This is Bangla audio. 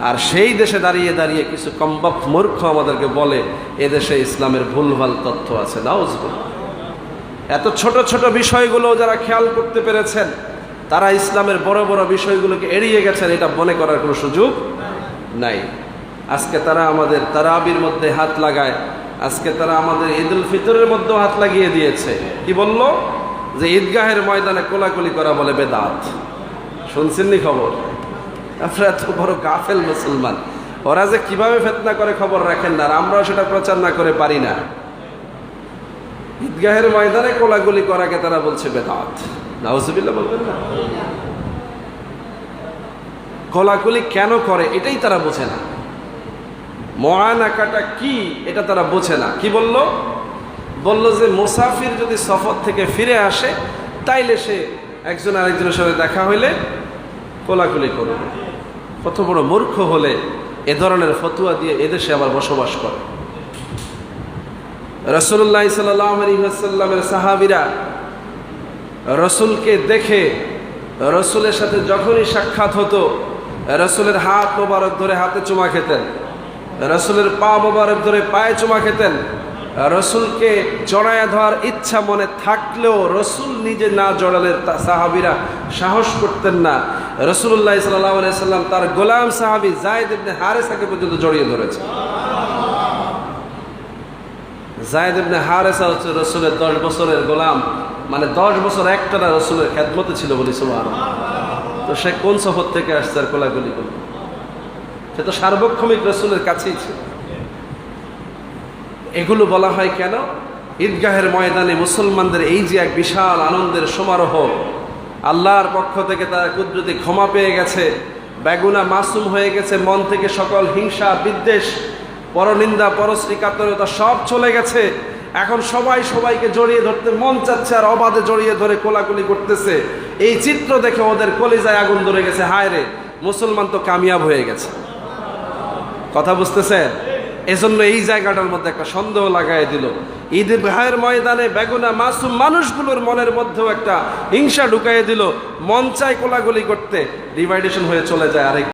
আর সেই দেশে দাঁড়িয়ে দাঁড়িয়ে কিছু কম্বক মূর্খ আমাদেরকে বলে, এদেশে ইসলামের ভুলভাল তথ্য আছে। নাউজবুল এত ছোট ছোট বিষয়গুলো যারা খেয়াল করতে পেরেছেন, তারা ইসলামের বড় বড় বিষয়গুলোকে এড়িয়ে গেছেন, এটা মনে করার কোনো সুযোগ নাই। আজকে তারা আমাদের তারাবির মধ্যে হাত লাগায়, আজকে তারা আমাদের ঈদ উল ফিতরের মধ্যেও হাত লাগিয়ে দিয়েছে। কি বলল? যে ঈদগাহের ময়দানে কোলাকুলি করা বলে বেদাত। শুনছেননি খবর? আপনারা এত বড় গাফেল মুসলমান। ওরা যে কীভাবে ফেতনা করে খবর রাখেন না আমরাও সেটা প্রচার না করে পারি না। ঈদগাহের ময়দানে কোলাগুলি করাকে তারা বলছে বেদাত। নাউজুবিল্লাহ বলবেন না? কোলাকুলি কেন করে, এটাই তারা বোঝে না। মহানাকাটা কি, এটা তারা বোঝে না। কি বলল? বলল যে মুসাফির যদি সফর থেকে ফিরে আসে, তাইলে সে একজন আরেকজনের সাথে দেখা হইলে কোলাকুলি করবে। কত বড় মূর্খ হলে এ ধরনের ফতুয়া দিয়ে এদেশে আবার বসবাস করে। রসুল্লাহ সাল্লামের সাহাবিরা রসুলকে দেখে রসুলের সাথে যখনই সাক্ষাৎ হতো, রসুলের হাত মোবারক ধরে হাতে চুমা খেতেন, রসুলের পা মোবারক ধরে পায়ে চুমা খেতেন, রসুলকে জড়ায়া ধোয়ার ইচ্ছা মনে থাকলেও রসুল নিজে না জড়ালে সাহাবিরা সাহস করতেন না। রসুল্লাহ সাল্লাহ সাল্লাম তার গোলাম সাহাবি জায়দ ইবনে হারেসাকে পর্যন্ত জড়িয়ে ধরেছে। জায়দ ইবনে হারেসা হচ্ছে রসুলের দশ বছরের গোলাম। মানে দশ বছর একটানা রসুলের খেদমতে ছিল বলি সুমান তো সে কোন সফর থেকে আসছে আর কোলাগুলি করল সে তো সার্বক্ষণিক রসুলের কাছেই ছিল। এগুলো বলা হয় কেন? ঈদগাহের ময়দানে মুসলমানদের এই যে এক বিশাল আনন্দের সমারোহ আল্লাহর পক্ষ থেকে তারা কুদরতি ক্ষমা পেয়ে গেছে। বেগুনা মাসুম হয়ে গেছে, মন থেকে সকল হিংসা, বিদ্বেষ, পরনিন্দা পরশ্রীকাতরতা সব চলে গেছে। এখন সবাই সবাইকে জড়িয়ে ধরতে মন চাচ্ছে আর অবাধে জড়িয়ে ধরে কোলাকুলি করতেছে। এই চিত্র দেখে ওদের কলিজায় আগুন ধরে গেছে। হায় রে, মুসলমান তো কামিয়াব হয়ে গেছে। কথা বুঝতেছেন? এজন্য এই জায়গাটার মধ্যে একটা সন্দেহ লাগাই দিল। ঈদ ভাইয়ের ময়দানে বেগুনা মাসুম মানুষগুলোর মনের মধ্যেও একটা হিংসা ঢুকাই দিল। মন চায় কোলাগুলি করতে ডিভাইডেশন হয়ে চলে যায় আরেক